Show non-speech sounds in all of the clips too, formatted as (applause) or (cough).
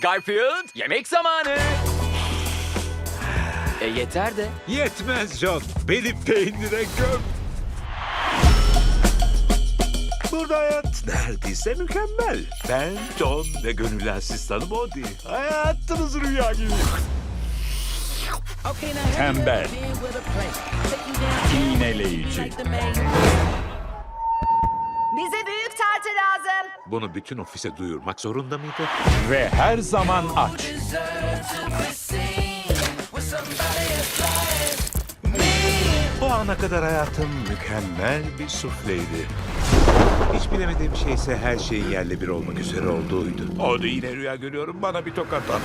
Garfield, yemek zamanı. E yeter de. Yetmez John. Beni peynire göm. Burada hayat neredeyse mükemmel. Ben John ve gönüllü asistanım Odi. Hayatınız rüya gibi. Tembel. İğneleyici. Bize büyük. Bunu bütün ofise duyurmak zorunda mıydı? Ve her zaman aç. O ana kadar hayatım mükemmel bir sufleydi. Hiç bilemediğim şey ise her şeyin yerle bir olmak üzere olduğuydu. Odi yine rüya görüyorum. Bana bir tokat at.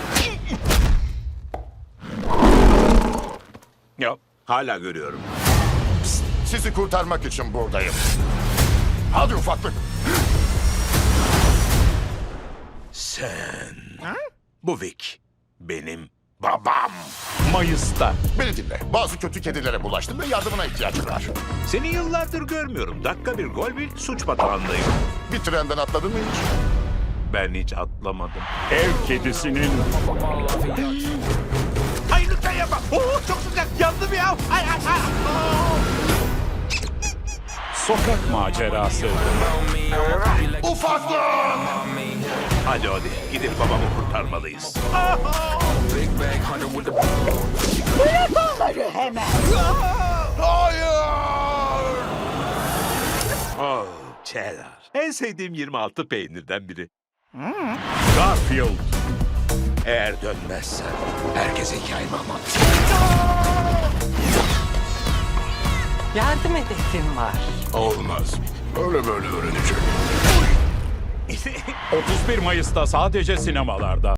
Ya hala görüyorum. Sizi kurtarmak için buradayım. Hadi ufaklık. Bu Vic. Benim babam. Mayıs'ta. Beni dinle. Bazı kötü kedilere bulaştım ve yardımına ihtiyacım var. Seni yıllardır görmüyorum. Dakika bir gol bir suç batağındayım. Bir trenden atladın mı hiç? Ben hiç atlamadım. Ev kedisinin Ay lütfen yapma. Oo, çok sıcak. Yandım ya. Ay, ay, ay. sokak macerası. Ufaklık! Hadi hadi gidip babamı kurtarmalıyız. Hayır! Oh, cheddar. En sevdiğim 26 peynirden biri. Garfield. Eğer dönmezsen herkese hikayemi anlat. Yardım edesim var. Olmaz. Öyle böyle öğrenecek. (laughs) 31 Mayıs'ta sadece sinemalarda.